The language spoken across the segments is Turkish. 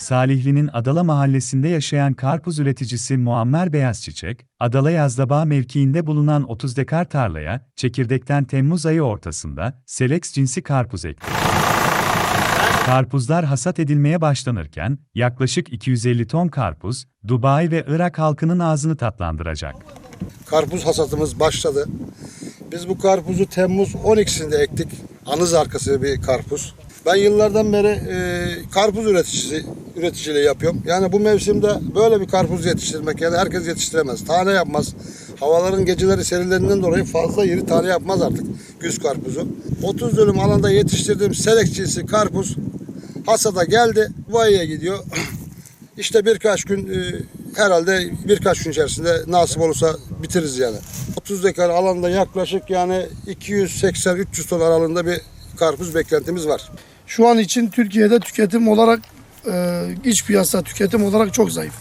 Salihli'nin Adala mahallesinde yaşayan karpuz üreticisi Muammer Beyazçiçek, Adala Yazdabağ mevkiinde bulunan 30 dekar tarlaya, çekirdekten Temmuz ayı ortasında, Selex cinsi karpuz ekti. Karpuzlar hasat edilmeye başlanırken, yaklaşık 250 ton karpuz, Dubai ve Irak halkının ağzını tatlandıracak. Karpuz hasatımız başladı. Biz bu karpuzu Temmuz 12'sinde ektik. Anız arkası bir karpuz. Ben yıllardan beri e, karpuz üreticisi üreticiliği yapıyorum. Yani bu mevsimde böyle bir karpuz yetiştirmek yani herkes yetiştiremez. Tane yapmaz. Havaların geceleri serilerinden dolayı fazla iri tane yapmaz artık güz karpuzu. 30 dönüm alanda yetiştirdiğim selek cinsi karpuz hasada geldi. Dubai'ye gidiyor. İşte birkaç gün e, herhalde birkaç gün içerisinde nasip olursa bitiririz yani. 30 dekar alanda yaklaşık yani 280-300 ton aralığında bir karpuz beklentimiz var. Şu an için Türkiye'de tüketim olarak e, iç piyasa tüketim olarak çok zayıf.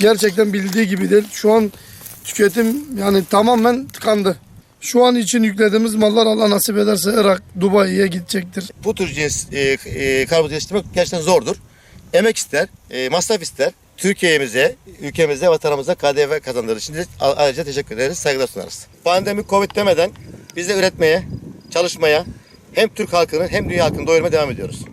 Gerçekten bildiği gibi değil. Şu an tüketim yani tamamen tıkandı. Şu an için yüklediğimiz mallar Allah nasip ederse Irak, Dubai'ye gidecektir. bu tür cins e, e, yetiştirmek gerçekten zordur. Emek ister, e, masraf ister. Türkiye'mize, ülkemize, vatanımıza KDV kazandırır a- ayrıca teşekkür ederiz, saygılar sunarız. Pandemi, Covid demeden biz de üretmeye, çalışmaya hem Türk halkını hem dünya halkını doyurmaya devam ediyoruz.